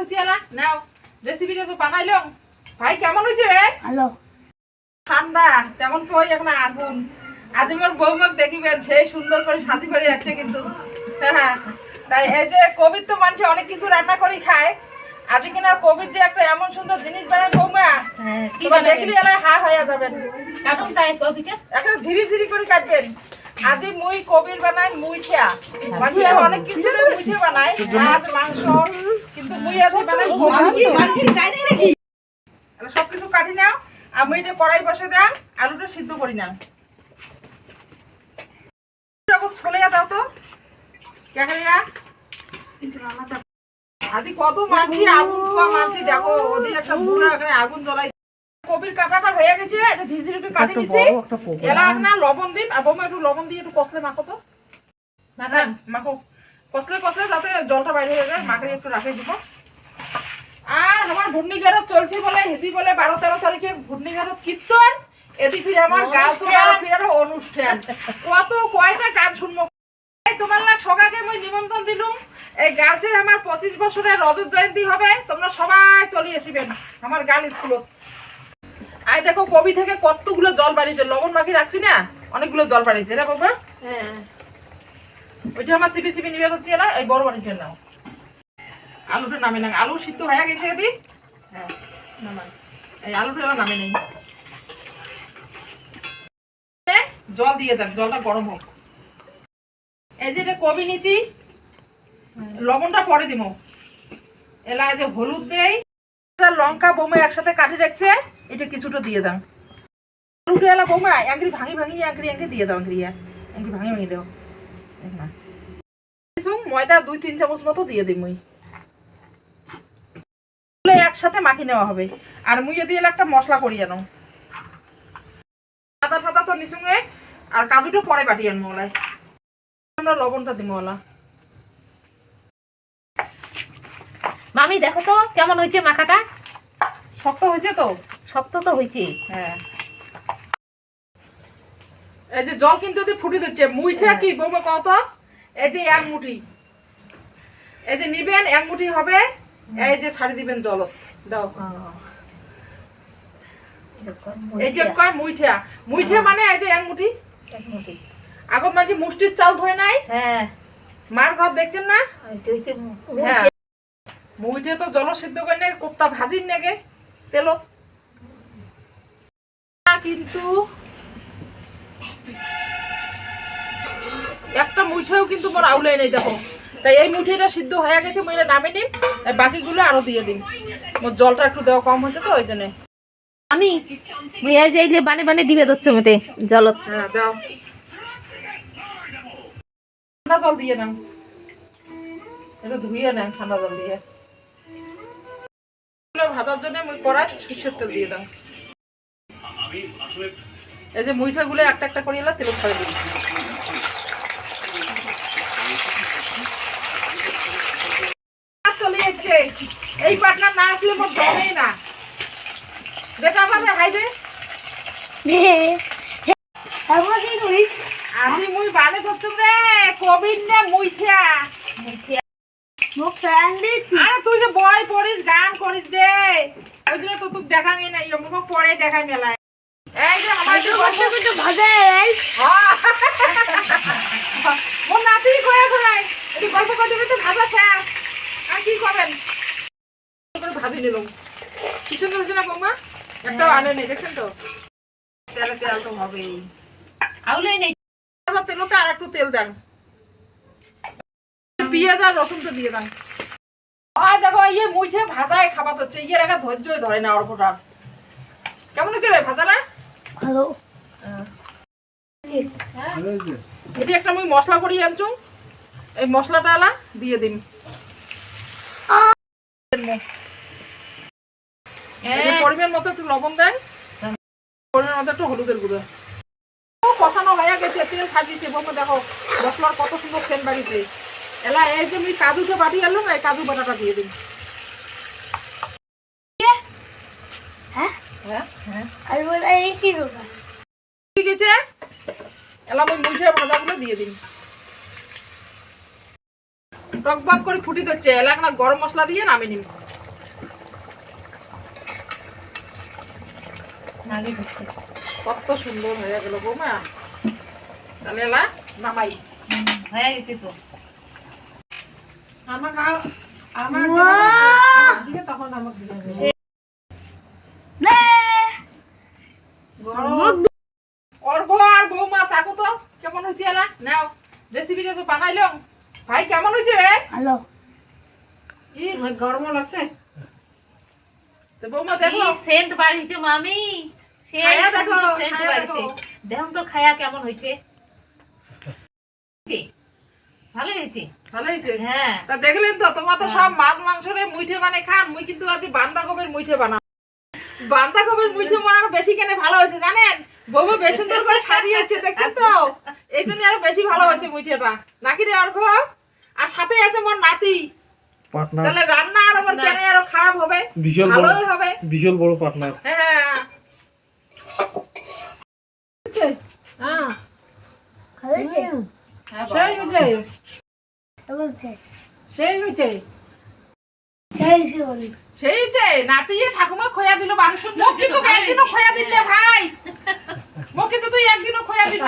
হয়েছে এলা নাও রেসিপিটা তো বানাইলাম ভাই কেমন হয়েছে রে? হ্যালো ঠান্ডা তেমন কই এখন আগুন। আজ আমার বৌমাক দেখিবেন সেই সুন্দর করে সাজি করে যাচ্ছে কিন্তু। হ্যাঁ তাই এই যে কোভিড তো মানুষ অনেক কিছু রান্না করে খায়। আজ কিনা কোভিড যে একটা এমন সুন্দর জিনিস বানায় বৌমা হ্যাঁ কি তোমার দেখলি এলা হা হয়ে যাবেন। এখন ঝিরি ঝিরি করে কাটবেন। আদি মুই কবির বানাই মুইছা মানুষ অনেক কিছু মুইছে বানায়। মাছ মাংস কিন্তু মুই সব কিছু কাটি নাও আমি এটা কড়াই বসে দাও আলুটা সিদ্ধ করি না ছলে দাও তো। কেকারিয়া আদি কত মানছি আগুন মানছি দেখো ওদিকে একটা বুড়া এখানে আগুন জ্বলাই। কবির কাটাটা হয়ে গেছে এটা ঝিঝিরি একটু কাটি নিছি। এলা না লবণ দিন আর বৌমা একটু লবণ দিয়ে একটু কষলে মাখো তো। মাখান মাখো। কষলে কষলে যাতে জলটা বাইরে হয়ে যায় মাকে একটু রাখে দিব। আর আমার ঘূর্ণি গেরত চলছে বলে হেদি বলে বারো তেরো তারিখে ঘূর্ণি গেরত কীর্তন এদি ফিরে আমার গাছ ফিরে অনুষ্ঠান। কত কয়টা গান শুনব। তোমার না সকাকে মই নিমন্ত্রণ দিলুম। এই গাছের আমার পঁচিশ বছরের রজত জয়ন্তী হবে তোমরা সবাই চলে আসিবেন আমার গান স্কুলত। আই দেখো কবি থেকে কতগুলো জল বাড়িয়েছে লবণ মাখি রাখছি না? অনেকগুলো জল বাড়িয়েছে রে বাবা। হ্যাঁ। ওইটা আমার নিবে হচ্ছে না এই বড় বাড়িটা নাও। আলুটা নামে না আলু সিদ্ধ হয়ে গেছে দি হ্যাঁ নামাই। এই আলুটা এলা নামে নেই। জল দিয়ে দেখ জলটা গরম হোক। এই যে এটা কবি নিছি লবণটা পরে দিব এলা যে হলুদ দেই লঙ্কা বোমে একসাথে কাটি রাখছে এটা কিছুটা দিয়ে দাও। আলুটা এলা বোমা একরি ভাঙি ভাঙি একরি একরি দিয়ে দাও একরি একরি ভাঙি ভাঙি দাও। দেখ না। কিছু ময়দা দুই তিন চামচ মতো দিয়ে দিই মুই। একসাথে মাখি নেওয়া হবে। আর মুই যদি একটা মশলা করি জানো আদা ফাদা তো নিসুঙে আর কাজুটা পরে বাটি আনব ওলাই আমরা লবণটা দিব ওলা। মামি দেখো তো কেমন হয়েছে মাখাটা? শক্ত হয়েছে তো? শক্ত তো হয়েছে। হ্যাঁ। এই যে জল কিন্তু ফুটে দিচ্ছে মুইটা কি বলব কত এই যে এক মুঠি। এই যে নিবেন এক মুঠি হবে। এই যে ছাড়ি দিবেন জল। দাও। এই যে কয় মুইঠা মুইঠা মানে এই যে এক মুঠি। আগত মাঝে মুষ্টির চাল ধোয় নাই? হ্যাঁ। মার ঘর দেখছেন না? হ্যাঁ। মুইঠে তো জল সিদ্ধ করে নেই কোপ্তা ভাজির নেগে। তেলত কিন্তু একটা মুইঠাও কিন্তু মোর আউলাই নেই দেখো। তাই এই মুঠিটা সিদ্ধ হয়ে গেছে এটা নামে আর বাকিগুলো আরও দিয়ে দিন মোর জলটা একটু দেওয়া কম হয়েছে তো ওই জন্য। আমি? ভাইয়া যাইলে বানে বানে দিবে দচ্ছে মোটে জলত। হ্যাঁ দাও। ঠান্ডা জল দিয়ে নাও। এটা ধুয়ে নেন ঠান্ডা জল দিয়ে। ভাজার জন্য মুই কড়াই সর্ষের তেল দিয়ে দাও। এই যে মুইঠা গুলো একটা একটা করে এলা তেল ছড়ে দিই চলে যাচ্ছে এই পাটনার না আসলে মোর জমেই না। যেটা আমাদের হাইবে আমি মুই বানে করছুম রে কোভিড নে মুইছা আরে তুই যে বই পড়িস গান করিস রে। ওই জন্য তো তুই দেখাঙে নাই মুখ পরে দেখাই মেলায়। এই যে আমার যে হ্যাঁ। মোর নাতি কয়ে করাই এটি গল্প করতে করতে ভাজা শেষ। আর কি করবেন? করে ভাজি নিলাম। কিছু হয়েছে না বৌমা একটাও আনে নেই দেখছেন তো? তেলে তেল তো হবেই। আউলাই নেই। তেলতে আর একটু তেল দেন। পেঁয়াজ আর রসুনটা দিয়ে দেন। আর দেখো ইয়ে মুইঠে ভাজায় খাবার হচ্ছে ইয়ে রাখা ধৈর্যই ধরে না অর্পটা কেমন হচ্ছে রে ভাজা না ভালো এটি একটা মুই মশলা করি আনছু এই মশলাটা আলা দিয়ে যে পরিমাণ মতো একটু লবণ দেন পরিমাণ মতো একটু হলুদের গুঁড়ো। কষানো হয়ে গেছে তেল ছাড়িয়েছে। বলব দেখো মশলার কত সুন্দর সেন্ট বাড়িতে এলা এই যে আমি কাজুটা বাটি আনলাম এই কাজু বাটাটা দিয়ে দিন। হ্যাঁ? হ্যাঁ? হ্যাঁ। ঠিক আছে? এলা আমি মুঠে ভাজাগুলো দিয়ে দিন। টকবাক করে ফুটি দিচ্ছে এলা একটা গরম মশলা দিয়ে নামিয়ে নিন আগে করছে কত সুন্দর হয়ে গেল বৌমা। তাহলে এলা নামাই। হয়ে গেছে তো। আমার আমার দিকে তখন আমার দিকে অর্ঘ আর বৌমা চাকু তো। কেমন হয়েছে এলা? নাও রেসিপি কিছু বানাইলাম ভাই কেমন হয়েছে রে? ই গরম লাগছে। তো বৌমা দেখো। সেন্ট বাড়িছে মামি। সেই খায়া দেখো, সেন্ট খায়া বাড়িছে দেখো। দেখুন তো খায়া কেমন হয়েছে। ভালো হয়েছে। ভালো হয়েছে? হ্যাঁ। তা দেখলেন তো তোমার তো সব মাছ মাংস মুইঠে খান। মুই কিন্তু আজ বান্ধাকপের মুইঠে বানাবো। বান্ধাকপের মুইঠে বানানো বেশি কেনে ভালো হয়েছে জানেন? বউ বেশ সুন্দর করে সাজিয়েছে দেখছেন তো? এই জন্য আরও বেশি ভালো হয়েছে মুইঠেটা। নাকি রে অর্ঘ? আর সাথে আছে মোর নাতি। তাহলে রান্না আর আমার। কেন আরও খারাপ হবে? বিশাল ভালোই হবে। বিশাল বড় পার্টনার। হ্যাঁ। হ্যাঁ খাওয়াইছে। সেই হয়েছে বলছে সেই হয়েছে সেই হয়েছে নাতি ঠাকুমা খোয়া দিল মোক কিন্তু একদিনও খোয়া দিল ভাই। মো কিন্তু তুই একদিনও খোয়া দিন